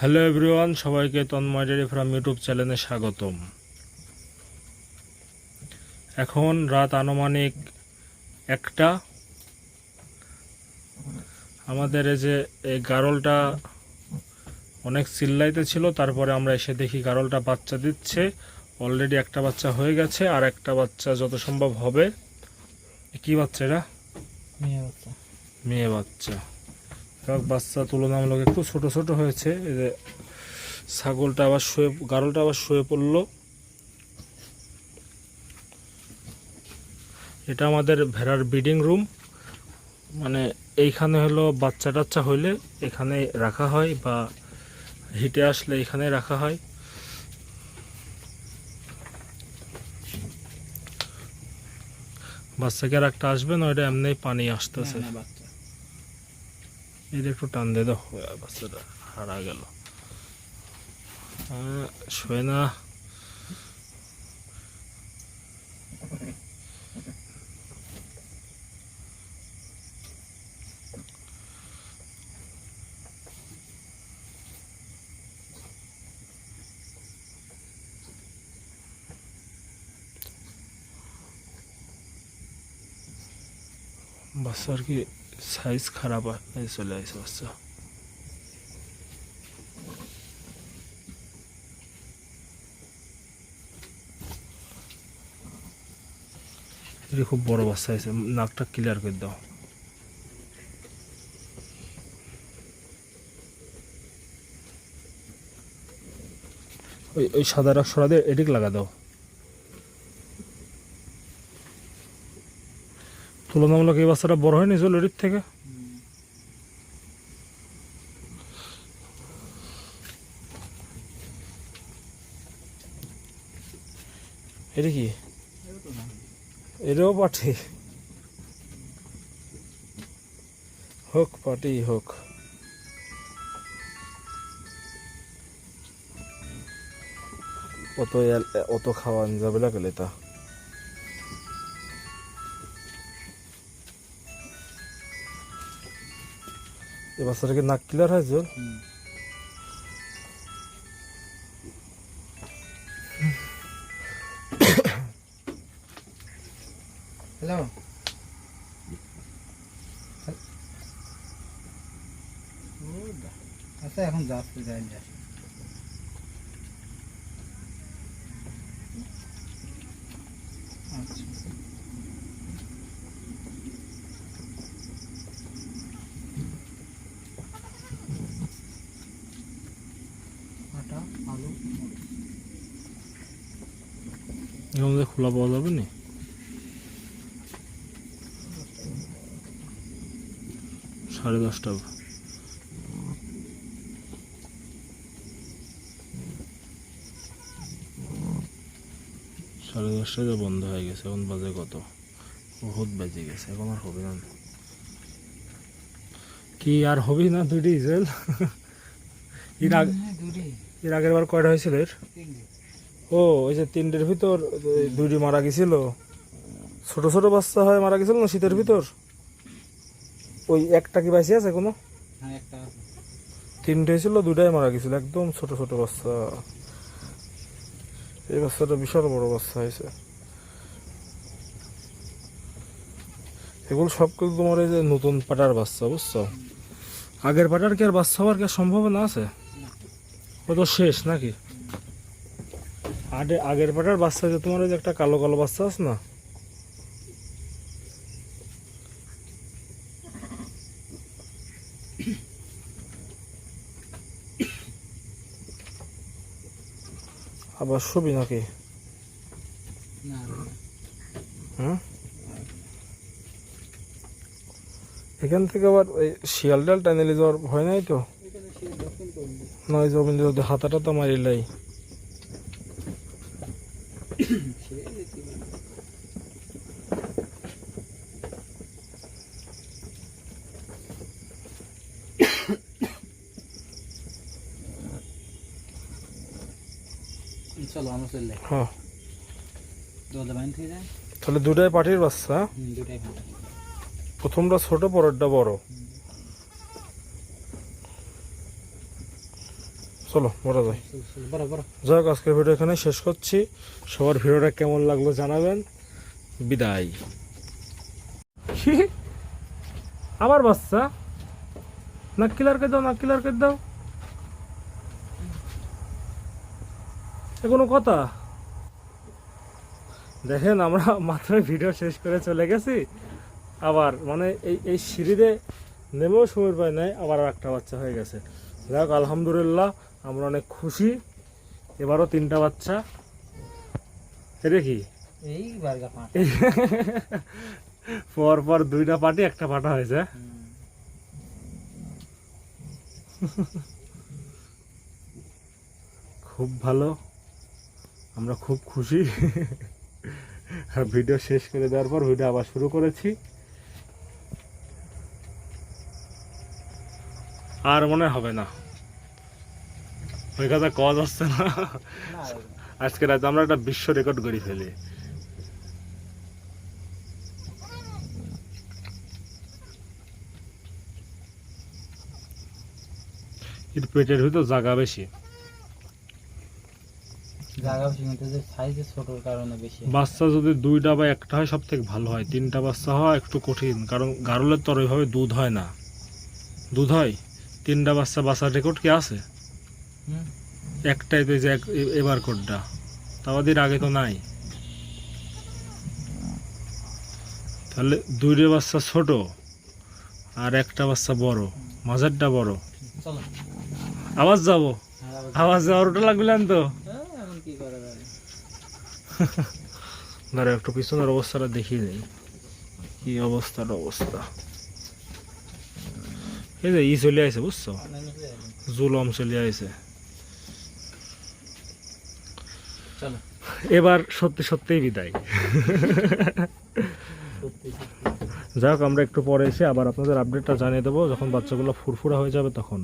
Hello everyone সবাইকে Tanmoy dairy farm YouTube চ্যানেলে স্বাগতম। এখন রাত আনুমানিক একটা। আমাদের এই যে এই গারলটা অনেক চিল্লাইতে ছিল তারপরে আমরা এসে দেখি গারলটা বাচ্চা দিচ্ছে। অলরেডি একটা বাচ্চা হয়ে গেছে আর একটা বাচ্চা যত সম্ভব হবে। কি বাচ্চা এটা? মেয়ে বাচ্চা। মেয়ে বাচ্চা। যাক বাচ্চা তুলনামূলক একটু ছোট ছোট হয়েছে, এই যে ছাগলটা আবার শুয়ে, গারলটা আবার শুয়ে পড়ল। এটা আমাদের ভেড়ার ব্রিডিং রুম। মানে এইখানে হলো বাচ্চা টাচ্চা হইলে এখানে রাখা হয় বা হিটে আসলে এখানে রাখা হয়। বাচ্চাকে আর একটা আসবে না, ওইটা এমনি পানি আসতেছে। এটা একটু টান দিয়ে দাও বাচ্চাটা হারা গেল। শোয় না। বাচ্চার কি সাইজ খারাপ চলে আসছে বাচ্চা এটা খুব বড় বাচ্চা আছে নাকটা ক্লিয়ার করে দাও। ওই ওই সাদা সরা দিয়ে এদিক লাগা দাও। তুলনামূলক এই বাচ্চাটা বড় হয়নি এদিক থেকে? এটা কি? এটাও পাঠি হোক পাটি হোক। অত অত খাওয়ান যাবে না গেলে তা। এ বাচ্চাটাকে নাক ক্লিয়ার হয় জোর। হ্যালো আচ্ছা এখন যাচ্ছে যাই যাই মধ্যে খোলা পাওয়া যাবে নি সাড়ে দশটা সাড়ে দশটায় তো বন্ধ হয়ে গেছে এখন বাজে কত বহুত বেজে গেছে এখন আর হবে না কি আর হবে না দুই ডিজেল এর আগে এর আগের বার কয়টা হয়েছিল এর ও ওই যে তিনটের ভিতর দুইটি মারা গেছিল। ছোট ছোট বাচ্চা হয় মারা গেছিল না শীতের ভিতর? ওই একটা কি বাঁচি আছে কোনো? হ্যাঁ। তিনটে হয়েছিল দুটাই মারা গেছিল একদম ছোট ছোট বাচ্চা। এই বাচ্চাটা বিশাল বড় বাচ্চা হয়েছে। এগুলো সব কিছু তোমার এই যে নতুন পাটার বাচ্চা বুঝছ? আগের পাটার কি আর বাচ্চা হওয়ার কি আর সম্ভাবনা আছে? ও তো শেষ নাকি? আগে আগের পাটার বাচ্চা যে তোমার ওই যে একটা কালো কালো বাচ্চা আছে না? আবার ছবি নাকি? না। এখান থেকে আবার ওই শিয়াল ডাল টানে যাওয়ার ভয় নাই তো? নয় জমিন যদি হাতাটা তো মারিলাই। চলো আমরা চলে হ্যাঁ। দোলা বাইন থেকে যায়। তাহলে দুটাই পাটির বাচ্চা দুটাই প্রথমটা ছোট পরেরটা বড়। চলো বড় বড়। যাই হোক আজকের ভিডিও এখানে শেষ করছি। সবার ভিডিওটা কেমন লাগল জানাবেন। বিদায়। আবার বাচ্চা? নাক্কিলারকে দাও নাক্কিলারকে দাও। এ কোনো কথা? দেখেন আমরা মাত্র ভিডিও শেষ করে চলে গেছি। আবার মানে এই এই সিঁড়িতে নেমেও সময় পায় নাই আবার একটা বাচ্চা হয়ে গেছে। যাই হোক আলহামদুলিল্লাহ। আমরা অনেক খুশি। এবারও তিনটা বাচ্চা। এটা কি পাঁচ পর পর দুইটা পাটি একটা পাটা হয়েছে। খুব ভালো। আমরা খুব খুশি। আর ভিডিও শেষ করে দেওয়ার পর ভিডিও আবার শুরু করেছি। আর মনে হবে না। ওই কথা না। আজকে রাতে আমরা একটা বিশ্ব রেকর্ড করে ফেলি। এর পেটের ভিতর জায়গা বেশি। বাচ্চা যদি দুইটা বা একটা হয় সব থেকে ভালো হয়। তিনটা বাচ্চা হওয়া একটু কঠিন কারণ গারলের তো ওইভাবে দুধ হয় না। দুধ হয়? তিনটা বাচ্চা বাচ্চার রেকর্ড কি আছে? একটাই তো যে এবার কোডটা তাওয়াদের আগে তো নাই। তাহলে দুইটা বাচ্চা ছোট আর একটা বাচ্চা বড়। মাঝারটা বড়। আওয়াজ যাব আবার- আওয়াজ যাওয়ার ওটা লাগলেন তো? হ্যাঁ, যাবে দাঁড়া একটু পিছনের অবস্থাটা দেখিয়ে নেই কি অবস্থার অবস্থা? এই যে ই চলে আইছে বুঝছ। জুলম চলে আইছে চলো এবার সত্যি সত্যিই বিদায়। হোক, আমরা একটু পরে এসে আবার আপনাদের আপডেটটা জানিয়ে দেবো। যখন বাচ্চাগুলো ফুরফুরা হয়ে যাবে তখন।